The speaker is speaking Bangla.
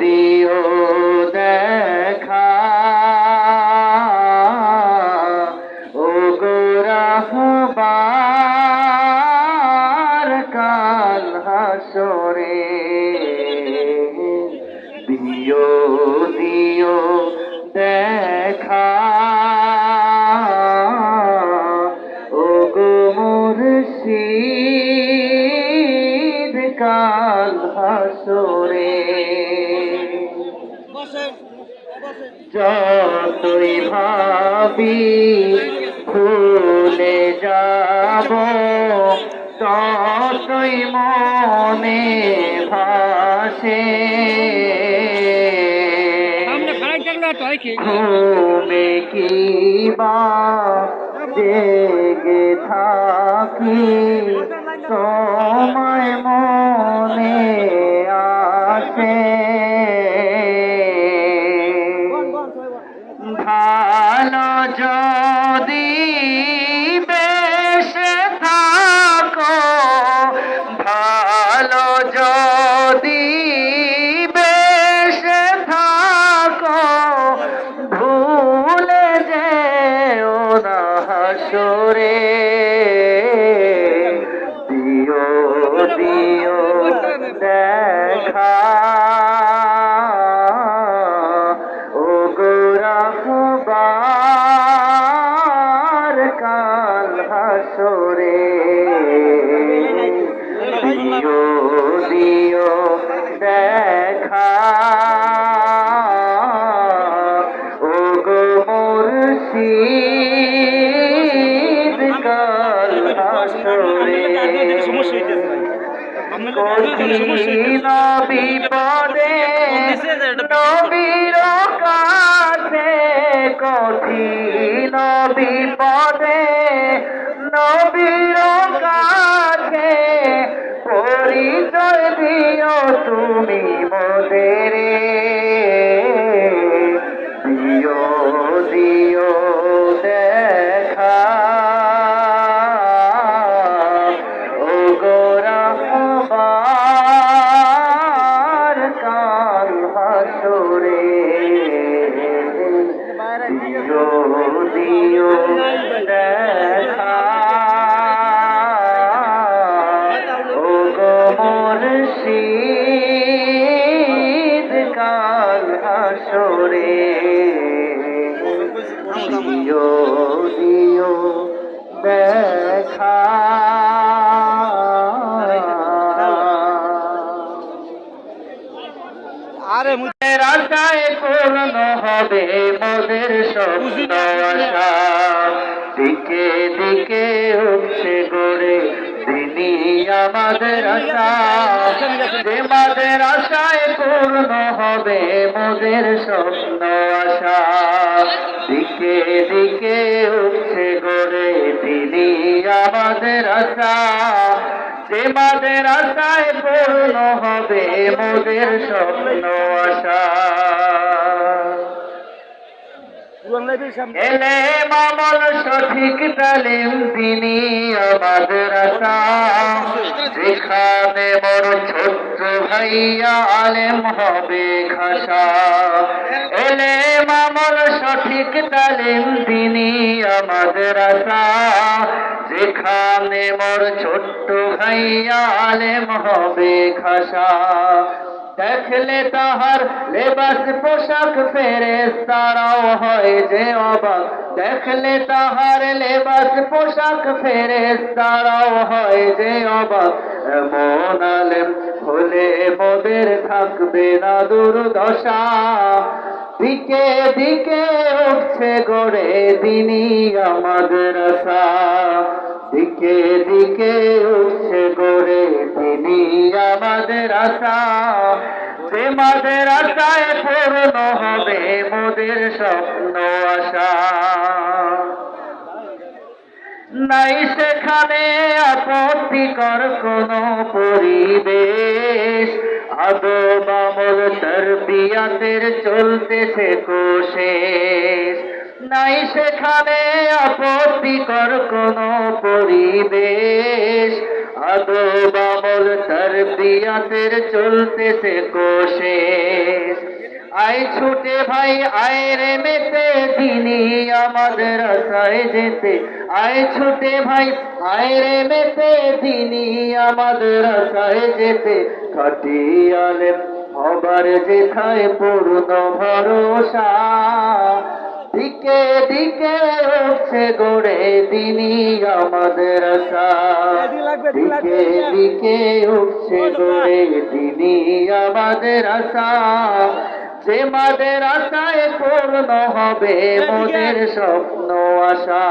দিও দেখা। ও গোরাহবার কাল হাসরে দিও দিও দেখা। ও গো মুর্শিদ কাল হাসরে। যতই ভাবি ভুলে যাব ততই মনে ভাসে। ঘুমে কি? বা জেগে থাকি। তোমায় মনে আসে ভালো যদি বেশে থাকো ভালো যদি কাল হাসরে। দিও দিও দেখা। ও গো মুর্শিদ কাল হাসরে। কঠিন বিপদে নবীর কাছে কঠিন বিপদে নবীর কাছে পরিচয় দিও দিও দিও, দেখা। আরে মোদের আশায় পূর্ণ হবে মোদের স্বপ্ন আশা দিকে দিকে উঠছে গড়ে তিনি আমাদের আশা। যে মাদের আশায় পূর্ণ হবে মোদের স্বপ্ন আশা। দিকে দিকে উঠছে গড়ে তিনি আমাদের আশা। যে মাদের আশায় পূর্ণ হবে মোদের স্বপ্ন আশা। এলে মামল সঠিক তালিম তিনি আমাদের আশা যেখানে বড় ছোট্ট ভাইয়া আলেম হবে খাসা এলে মামল সঠিক তালিম তিনি আমাদের আশা যেখানে মোর ছোট্ট ভাইয়া আলেম হবে খাসা দেখলে তাহার লেবাস পোশাক ফেরে তারাও হয় যে অবাক। দেখলে তাহার লেবাস পোশাক ফেরে তারাও হয় যে অবাক। এমন আলেম হলে মোদের থাকবে না দুর্দশা। দিকে দিকে উঠছে গড়ে দিনই আমাদের আশা। দিকে দিকে উঠছে গড়ে আমাদের আশা, যে মাদের আশায় পূর্ণ হবে মোদের স্বপ্ন আশা। নাই সেখানে আপত্তিকর কোন পরিবেশ। আদব আমল তরবিয়াতের চলতেছে কোশেষ নাই সেখানে আপত্তিকর কোন পরিবেশ। আদব আমল তরবিয়াতের চলতেছে কোশেষ আয় ছুটে ভাই, আয় রে মেতে দিনি আমাদের আশায় যেতে। আয় ছুটে ভাই, আয় রে মেতে দিনি আমাদের আশায় যেতে। কাটিয়ালে হবার যেথায় পূর্ণ ভরসা দিকে দিকে উঠছে গড়ে দিনি আমাদের আশা। দিকে দিকে উঠছে গড়ে দিনি আমাদের আশা। যে মাদের আশায় পূর্ণ হবে মোদের স্বপ্ন আশা।